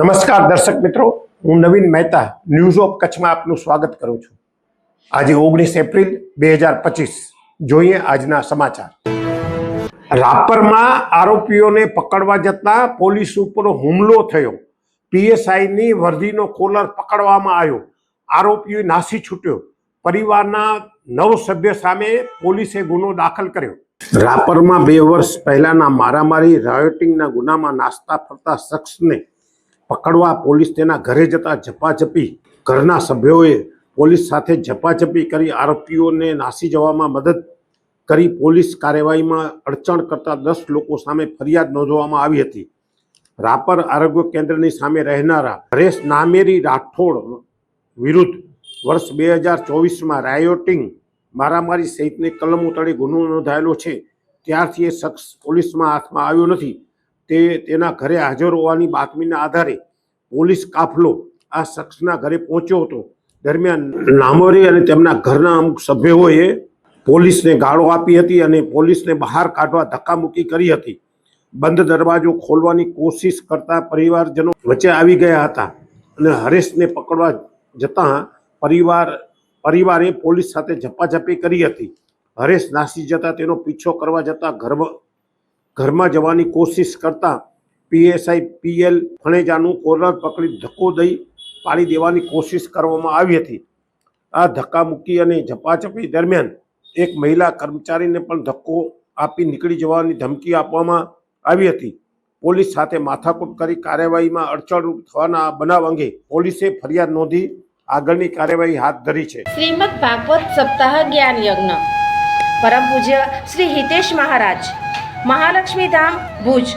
નમસ્કાર દર્શક મિત્રો, હું નવીન મહેતા ન્યૂઝ ઓફ કચ્છમાં આપનું સ્વાગત કરું છું. આજે ઓગણીસ એપ્રિલ બે હજાર પચીસ. જોઈએ આજના સમાચાર. રાપરમાં આરોપીઓને પકડવા જતા પોલીસ ઉપર હુમલો થયો. પીએસઆઈની વર્દીનો કોલર પકડવામાં આવ્યો. આરોપીઓ નાસી છૂટ્યો. પરિવારના નવ સભ્ય સામે પોલીસે ગુનો દાખલ કર્યો. રાપરમાં બે વર્ષ પહેલાના મારામારી રાયોટિંગના ગુનામાં નાસ્તા ફરતા શખ્સને પકડવા પોલીસ તેના ઘરે જતા ઝપાઝપી ઘરના સભ્યોએ પોલીસ સાથે ઝપાઝપી કરી આરોપીઓને નાસી જવામાં મદદ કરી પોલીસ કાર્યવાહીમાં અડચણ કરતા દસ લોકો સામે ફરિયાદ નોંધવામાં આવી હતી. રાપર આરોગ્ય કેન્દ્રની સામે રહેનારા હરેશ નામેરી રાઠોડ વિરુદ્ધ વર્ષ બે હજાર ચોવીસમાં રાયોટિંગ મારામારી સહિતની કલમો તળે ગુનો નોંધાયેલો છે. ત્યારથી એ શખ્સ પોલીસમાં હાથમાં આવ્યો નથી. તે તેના ઘરે હાજર હોવાની બાતમીના આધારે પોલીસ કાફલો આ શખ્સના ઘરે પહોંચ્યો હતો. દરમિયાન નામોરી અને તેમના ઘરના અમુક સભ્યોએ પોલીસને ગાળો આપી હતી અને પોલીસને બહાર કાઢવા ધક્કામુક્કી કરી હતી. બંધ દરવાજો ખોલવાની કોશિશ કરતા પરિવારજનો વચ્ચે આવી ગયા હતા અને હરેશને પકડવા જતાં પરિવાર, પરિવારે પોલીસ સાથે ઝપાઝપી કરી હતી. હરેશ નાસી જતા તેનો પીછો કરવા જતાં ઘરમાં ઘરમાં જવાની કોશિશ કરતા પીએસઆઈ પીએલ ફણેજાનું કોર્નર પકડી ધક્કો દઈ પાડી દેવાની કોશિશ કરવામાં આવી હતી. આ ધક્કામુક્કી અને ઝપાઝપી દરમિયાન એક મહિલા કર્મચારીને પણ ધક્કો આપી નીકળી જવાની ધમકી આપવામાં આવી હતી. પોલીસ સાથે માથાકૂટ કરી કાર્યવાહીમાં અડચણરૂપ થવાના બનાવ અંગે પોલીસે ફરિયાદ નોંધી આગળની કાર્યવાહી હાથ ધરી છે. શ્રીમદ ભાગવત સપ્તાહ જ્ઞાન યજ્ઞ. પરમ પૂજ્ય શ્રી હિતેશ મહારાજ. મહાલક્ષ્મી ધામ, ભુજ.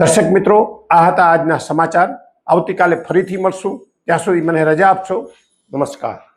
દર્શક મિત્રો, આ હતા આજના સમાચાર. આવતીકાલે ફરીથી મળશું. ત્યાં સુધી મને રજા આપશો. નમસ્કાર.